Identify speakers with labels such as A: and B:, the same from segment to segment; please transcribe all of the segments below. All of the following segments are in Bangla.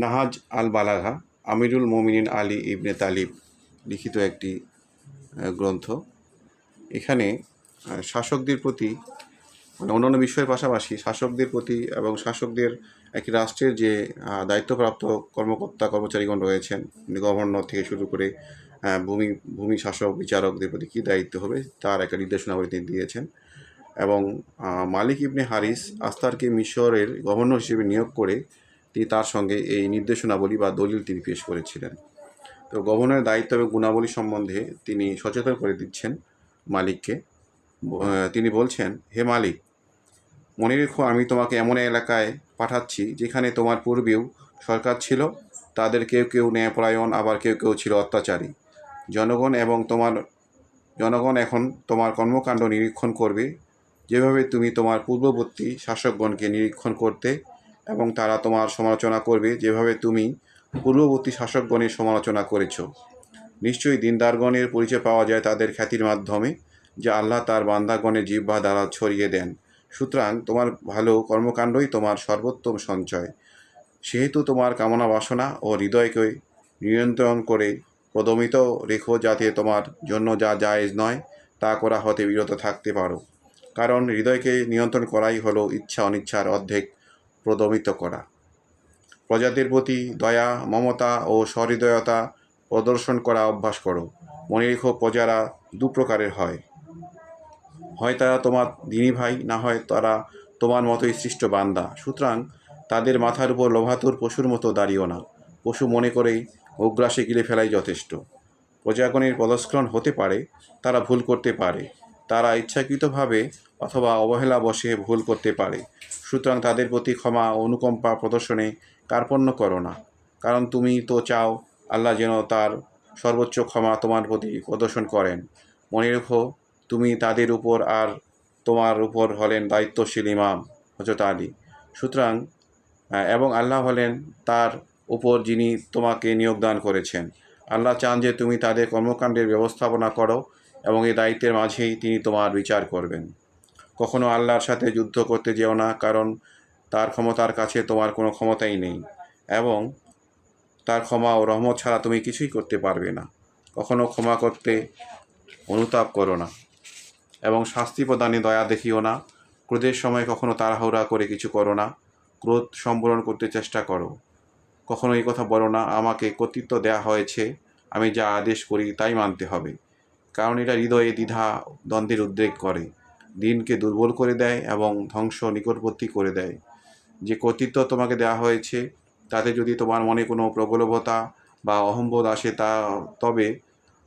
A: নাহাজ আল বালাঘা আমিরুল মোমিনিন আলী ইবনে তালিব লিখিত একটি গ্রন্থ। এখানে শাসকদের প্রতি মানে অন্যান্য বিষয়ের পাশাপাশি শাসকদের প্রতি এবং শাসকদের একটি রাষ্ট্রের যে দায়িত্বপ্রাপ্ত কর্মকর্তা, কর্মচারীগণ রয়েছেন গভর্নর থেকে শুরু করে ভূমি ভূমি শাসক, বিচারকদের প্রতি কী দায়িত্ব হবে, তার একটা নির্দেশনাবলী তিনি দিয়েছেন। এবং মালিক ইবনে হারিস আস্তারকে মিশরের গভর্নর হিসেবে নিয়োগ করে তিনি তার সঙ্গে এই নির্দেশনাবলী বা দলিল তিনি পেশ করেছিলেন। তো গভর্নরের দায়িত্ব এবং গুণাবলী সম্বন্ধে তিনি সচেতন করে দিচ্ছেন মালিককে। তিনি বলছেন, হে মালিক, মনে রেখো আমি তোমাকে এমন এলাকায় পাঠাচ্ছি যেখানে তোমার পূর্বেও সরকার ছিল, তাদের কেউ কেউ ন্যায়পরায়ণ, আবার কেউ কেউ ছিল অত্যাচারী। জনগণ এবং তোমার, জনগণ এখন তোমার কর্মকাণ্ড নিরীক্ষণ করবে। যেভাবে তুমি তোমার পূর্ববর্তী শাসকগণকে নিরীক্ষণ করতে এবং তারা তোমার সমালোচনা করবে যেভাবে তুমি পূর্ববর্তী শাসকগণের সমালোচনা করেছ। নিশ্চয়ই দিনদারগণের পরিচয় পাওয়া যায় তাদের খ্যাতির মাধ্যমে, যা আল্লাহ তার বান্দাগণের জিহ্বা দ্বারা ছড়িয়ে দেন। সুতরাং তোমার ভালো কর্মকাণ্ডই তোমার সর্বোত্তম সঞ্চয়। সেহেতু তোমার কামনা বাসনা ও হৃদয়কে নিয়ন্ত্রণ করে প্রদমিত রেখো যাতে তোমার জন্য যা জায়েজ নয় তা করা হতে বিরত থাকতে পারো। কারণ হৃদয়কে নিয়ন্ত্রণ করাই হলো ইচ্ছা অনিচ্ছার অর্ধেক। প্রদমিত করা। প্রজাদের প্রতি দয়া, মমতা ও সহৃদয়তা প্রদর্শন করা অভ্যাস করো। মনে রেখো, প্রজারা দু প্রকারের হয়। হয় তারা তোমার দিনী ভাই, না হয় তারা তোমার মতোই সৃষ্ট বান্দা। সুতরাং তাদের মাথার উপর লোভাতুর পশুর মতো দাঁড়িও না। পশু মনে করেই অগ্রাসে গিলে ফেলাই যথেষ্ট। প্রজাগণের পদস্খলন হতে পারে, তারা ভুল করতে পারে। তারা ইচ্ছাকৃতভাবে অথবা অবহেলা বসে ভুল করতে পারে। সুতরাং তাদের প্রতি ক্ষমা অনুকম্পা প্রদর্শনে কার্পণ্য করো না। কারণ তুমি তো চাও আল্লাহ যেন তার সর্বোচ্চ ক্ষমা তোমার প্রতি প্রদর্শন করেন। মনে রেখো, তুমি তাদের উপর আর তোমার উপর হলেন দায়িত্বশীল ইমাম হজরত আলী। সুতরাং এবং আল্লাহ হলেন তার উপর যিনি তোমাকে নিয়োগদান করেছেন। আল্লাহ চান যে তুমি তাদের কর্মকাণ্ডের ব্যবস্থাপনা করো এবং এই দায়িত্বের মাঝেই তিনি তোমার বিচার করবেন। কখনো আল্লাহর সাথে যুদ্ধ করতে যেও না, কারণ তার ক্ষমতার কাছে তোমার কোনো ক্ষমতাই নেই এবং তার ক্ষমা ও রহমত ছাড়া তুমি কিছুই করতে পারবে না। কখনো ক্ষমা করতে অনুতাপ করো না এবং শাস্তি প্রদানে দয়া দেখিও না। ক্রোধের সময় কখনো তাড়াহুড়া করে কিছু করো না। ক্রোধ সম্বরণ করতে চেষ্টা করো। কখনো এই কথা বলো না, আমাকে কর্তৃত্ব দেয়া হয়েছে, আমি যা আদেশ করি তাই মানতে হবে। কারণ এটা হৃদয়ে দ্বিধা, দ্বন্দ্বের উদ্রেক করে। দিনকে দুর্বল করে দেয় এবং ধ্বংস নিকটবর্তী করে দেয়। যে কর্তৃত্ব তোমাকে দেওয়া হয়েছে, তাতে যদি তোমার মনে কোনো প্রগলভতা বা অহম্বোধ আসে তা, তবে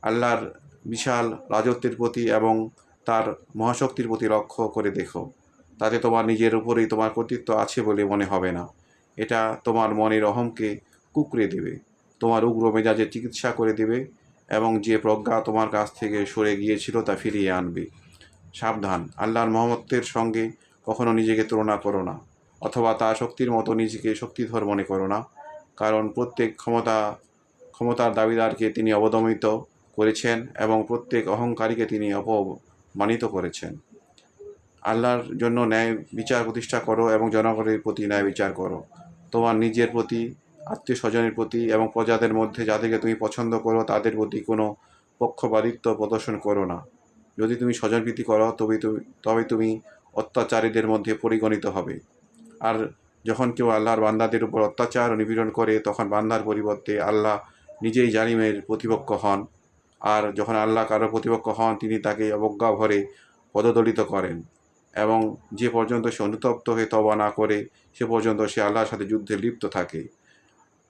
A: আল্লাহর বিশাল রাজত্বের প্রতি এবং তার মহাশক্তির প্রতি লক্ষ্য করে দেখো। তাতে তোমার নিজের উপরেই তোমার কর্তৃত্ব আছে বলে মনে হবে না। এটা তোমার মনের অহমকে কুকড়ে দেবে। তোমার উগ্র মেজাজের চিকিৎসা করে দেবে। এবং যে প্রজ্ঞা তোমার কাছ থেকে সরে গিয়েছিল তা ফিরিয়ে আনবে। সাবধান, আল্লাহর মহম্মতের সঙ্গে কখনো নিজেকে তুলনা করো না, অথবা তার শক্তির মতো নিজেকে শক্তিধর মনে করো না, কারণ প্রত্যেক ক্ষমতা, ক্ষমতার দাবিদারকে তিনি অবদমিত করেছেন এবং প্রত্যেক অহংকারীকে তিনি অপমানিত করেছেন। আল্লাহর জন্য ন্যায় বিচার প্রতিষ্ঠা করো এবং জনগণের প্রতি ন্যায় বিচার করো। তোমার নিজের প্রতি আত্মীয় স্বজনের প্রতি এবং প্রজাদের মধ্যে যাদেরকে তুমি পছন্দ করো, তাদের প্রতি কোনো পক্ষপাতিত্ব প্রদর্শন করো না। যদি তুমি স্বজনপ্রীতি করো, তবে তুমি তবে তুমি অত্যাচারীদের মধ্যে পরিগণিত হবে। আর যখন কেউ আল্লাহর বান্দাদের উপর অত্যাচার ও নিপীড়ন করে, তখন বান্দার পরিবর্তে আল্লাহ নিজেই জালিমের প্রতিপক্ষ হন। আর যখন আল্লাহ কারও প্রতিপক্ষ হন, তিনি তাকে অবজ্ঞা ভরে পদদলিত করেন এবং যে পর্যন্ত সে অনুতপ্ত হয়ে তবা না করে, সে পর্যন্ত সে আল্লাহর সাথে যুদ্ধে লিপ্ত থাকে।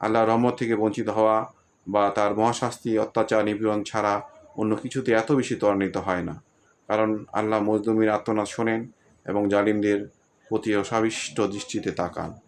A: আল্লাহর রহমত থেকে বঞ্চিত হওয়া বা তার মহাশাস্তি, অত্যাচার, নিপীড়ন ছাড়া অন্য কিছুতে এত বেশি ত্বরান্বিত হয় না। কারণ আল্লাহ মজলুমির আত্মনাদ শোনেন এবং জালিমদের প্রতি অসাবিষ্ট দৃষ্টিতে তাকান।